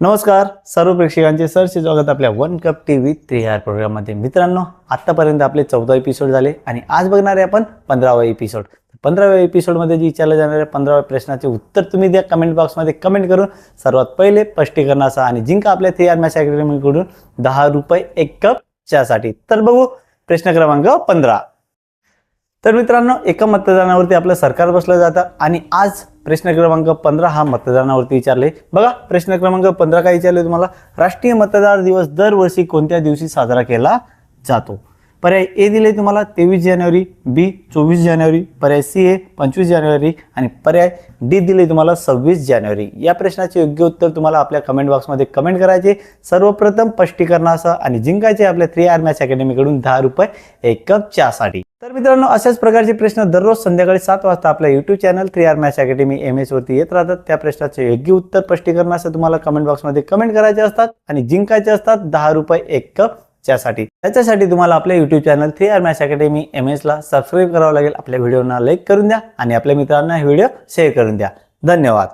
नमस्कार सर्व प्रेक्षकांचे सरचे स्वागत आपल्या one cup T V three R प्रोग्राममध्ये. मित्रांनो आत्तापर्यंत आपले चौदा एपिसोड झाले आणि आज बघणार आहे आपण पंधरावा एपिसोड पंधराव्या एपिसोडमध्ये जे विचारल्या जाणाऱ्या पंधराव्या प्रश्नाचे उत्तर तुम्ही द्या कमेंट बॉक्समध्ये कमेंट करून सर्वात पहिले स्पष्टीकरणाचा आणि जिंका आपल्या थ्री आर मॅच अकॅडमीकडून दहा रुपये एक कप चहासाठी तर बघू प्रश्न क्रमांक पंधरा. तर मित्रांनो एका मतदानावरती आपलं सरकार बसलं जातं आणि आज प्रश्न क्रमांक पंधरा हा मतदानावरती विचारले. बघा प्रश्न क्रमांक पंधरा काय विचारले तुम्हाला? राष्ट्रीय मतदार दिवस दरवर्षी कोणत्या दिवशी साजरा केला जातो? पर्याय ए दिले तुम्हाला तेवीस जानेवारी बी चोवीस जानेवारी पर्याय सी ए पंचवीस जानेवारी आणि पर्याय डी दिले तुम्हाला सव्वीस जानेवारी. या प्रश्नाचे योग्य उत्तर तुम्हाला आपल्या कमेंट बॉक्समध्ये कमेंट करायचे. सर्वप्रथम स्पष्टीकरणासह आणि जिंकायचे आपल्या थ्री आर मॅच अकॅडमीकडून दहा रुपये एक कप चहासाठी. तर मित्रांनो अशाच प्रकारचे प्रश्न दररोज संध्याकाळी सात वाजता आपल्या YouTube channel three R match academy M एसवरती येत राहतात. त्या प्रश्नाचे योग्य उत्तर स्पष्टीकरणासह तुम्हाला कमेंट बॉक्समध्ये कमेंट करायचे असतात आणि जिंकायचे असतात दहा रुपये एक कप त्यासाठी. त्याच्यासाठी तुम्हाला आपल्या YouTube channel three R match academy M एसला subscribe करावं लागेल. आपल्या व्हिडिओना लाईक करून द्या आणि आपल्या मित्रांना व्हिडिओ शेअर करून द्या. धन्यवाद.